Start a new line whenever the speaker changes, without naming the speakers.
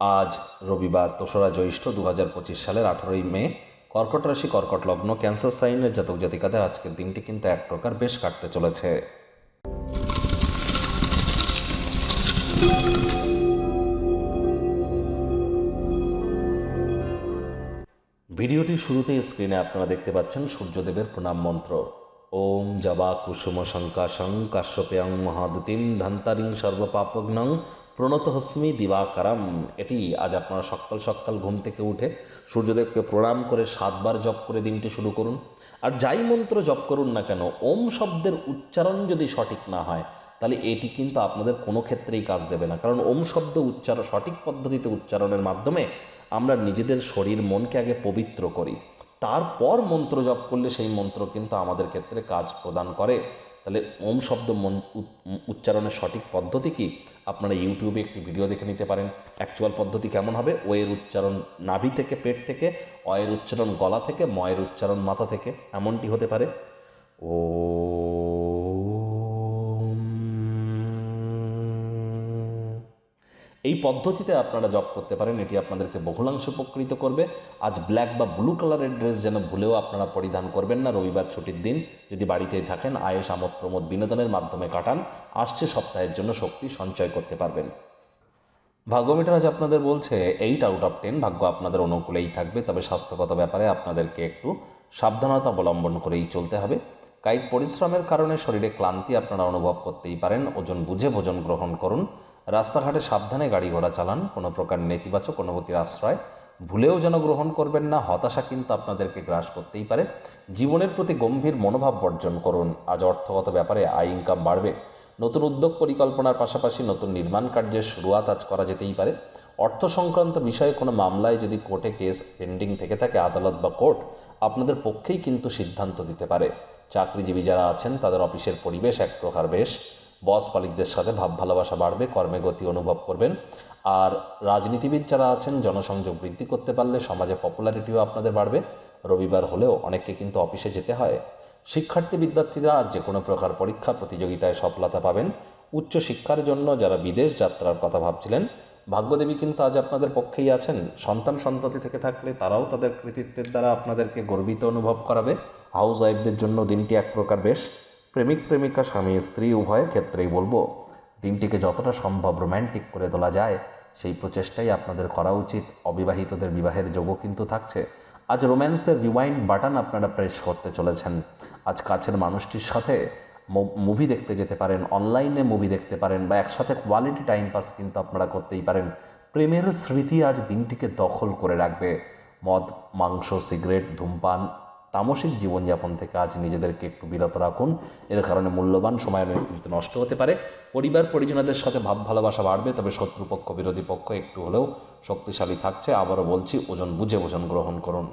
আজ রবিবার দোসরা জ্যৈষ্ঠ দু হাজার পঁচিশ সালের আঠারোই মে, কর্কট রাশি, কর্কট লগ্ন, ক্যান্সার সাইনের জাতক জাতিকাদের আজকের দিনটি কিন্তু এক প্রকার বেশ কাটতে চলেছে। ভিডিওটির শুরুতে স্ক্রিনে আপনারা দেখতে পাচ্ছেন সূর্যদেবের প্রণাম মন্ত্র। ওম জবা কুসুম শঙ্কাশং কাশ্যপেয়ং মহাদুতিম ধন্তারিং সর্বপাপগ্নং প্রণত হস্মি দিবাকারম। এটি আজ আপনারা সকাল সকাল ঘুম থেকে উঠে সূর্যদেবকে প্রণাম করে সাতবার জপ করে দিনটি শুরু করুন। আর যাই মন্ত্র জপ করুন না কেন, ওম শব্দের উচ্চারণ যদি সঠিক না হয়, তাহলে এটি কিন্তু আপনাদের কোনো ক্ষেত্রেই কাজ দেবে না। কারণ ওম শব্দ উচ্চারণ সঠিক পদ্ধতিতে উচ্চারণের মাধ্যমে আমরা নিজেদের শরীর, মনকে আগে পবিত্র করি। তারপর মন্ত্র জপ করলে সেই মন্ত্র কিন্তু আমাদের ক্ষেত্রে কাজ প্রদান করে। তাহলে ওম শব্দ মন উচ্চারণের সঠিক পদ্ধতি কি? আপনারা ইউটিউবে একটি ভিডিও দেখে নিতে পারেন। অ্যাকচুয়াল পদ্ধতি কেমন হবে? ওয়ের উচ্চারণ নাভি থেকে পেট থেকে, অয়ের উচ্চারণ গলা থেকে, ময়ের উচ্চারণ মাথা থেকে। এমনটি হতে পারে। ও এই পদ্ধতিতে আপনারা জব করতে পারেন। এটি আপনাদেরকে বহুলাংশ উপকৃত করবে। আজ ব্ল্যাক বা ব্লু কালারের ড্রেস যেন ভুলেও আপনারা পরিধান করবেন না। রবিবার ছুটির দিন যদি বাড়িতেই থাকেন, আয়েস, আমোদ, প্রমোদ বিনোদনের মাধ্যমে কাটান, আসছে সপ্তাহের জন্য শক্তি, সঞ্চয় করতে পারবেন। ভাগ্যমিটার আজ আপনাদের বলছে এইট আউট অফ টেন ভাগ্য আপনাদের অনুকূলেই থাকবে। তবে স্বাস্থ্যগত ব্যাপারে আপনাদেরকে একটু সাবধানতা অবলম্বন করেই চলতে হবে। কায়িক পরিশ্রমের কারণে শরীরে ক্লান্তি আপনারা অনুভব করতেই পারেন। ওজন বুঝে ভোজন গ্রহণ করুন। রাস্তাঘাটে সাবধানে গাড়ি ঘোড়া চালান, কোনো প্রকার নেতিবাচক অনুভূতির আশ্রয় ভুলেও যেন গ্রহণ করবেন না, হতাশা কিন্তু আপনাদেরকে গ্রাস করতেই পারে। জীবনের প্রতি গম্ভীর মনোভাব বর্জন করুন। আজ অর্থগত ব্যাপারে আয় ইনকাম বাড়বে। নতুন উদ্যোগ পরিকল্পনার পাশাপাশি নতুন নির্মাণ কার্যের শুরুয়াত আজ করা যেতেই পারে। অর্থ সংক্রান্ত বিষয়ে কোনো মামলায় যদি কোর্টে কেস পেন্ডিং থেকে থাকে, আদালত বা কোর্ট আপনাদের পক্ষেই কিন্তু সিদ্ধান্ত দিতে পারে। চাকরিজীবী যারা আছেন, তাদের অফিসের পরিবেশ এক প্রকার বেশ বস কলিকদের সাথে ভাব ভালোবাসা বাড়বে, কর্মে গতি অনুভব করবেন। আর রাজনীতিবিদ যারা আছেন, জনসংযোগ বৃদ্ধি করতে পারলে সমাজে পপুলারিটিও আপনাদের বাড়বে। রবিবার হলেও অনেককে কিন্তু অফিসে যেতে হয়। শিক্ষার্থী বিদ্যার্থীরা যে কোনো প্রকার পরীক্ষা, প্রতিযোগিতায় সফলতা পাবেন। উচ্চ শিক্ষার জন্য যারা বিদেশ যাত্রার কথা ভাবছিলেন, ভাগ্যদেবী কিন্তু আজ আপনাদের পক্ষেই আছেন। সন্তান সন্ততি থেকে থাকলে তারাও তাদের কৃতিত্বের দ্বারা আপনাদেরকে গর্বিত অনুভব করাবে। হাউস ওয়াইফদের জন্য দিনটি এক প্রকার বেশ প্রেমিক, প্রেমিকা, স্বামী, স্ত্রী, উভয়ের ক্ষেত্রেই বলব, দিনটিকে যতটা সম্ভব রোম্যান্টিক করে তোলা যায়, সেই প্রচেষ্টাই আপনাদের করা উচিত। অবিবাহিতদের বিবাহের যোগও কিন্তু থাকছে। আজ রোম্যান্সের রিওয়াইন্ড বাটন আপনারা প্রেস করতে চলেছেন। আজ কাছের মানুষটির সাথে মুভি দেখতে যেতে পারেন, অনলাইনে মুভি দেখতে পারেন, বা একসাথে কোয়ালিটি টাইম পাস কিন্তু আপনারা করতেই পারেন। প্রেমের স্মৃতি আজ দিনটিকে দখল করে রাখবে। মদ, মাংস, সিগারেট, ধূমপান তামসিক জীবনযাপন থেকে আজ নিজেদেরকে একটু বিরত রাখুন। এর কারণে মূল্যবান সময় কিন্তু নষ্ট হতে পারে। পরিবার পরিজনদের সাথে ভাব ভালোবাসা বাড়বে, তবে শত্রুপক্ষ, বিরোধী পক্ষ একটু হলেও শক্তিশালী থাকছে। আবারও বলছি, ওজন বুঝে ওজন গ্রহণ করুন।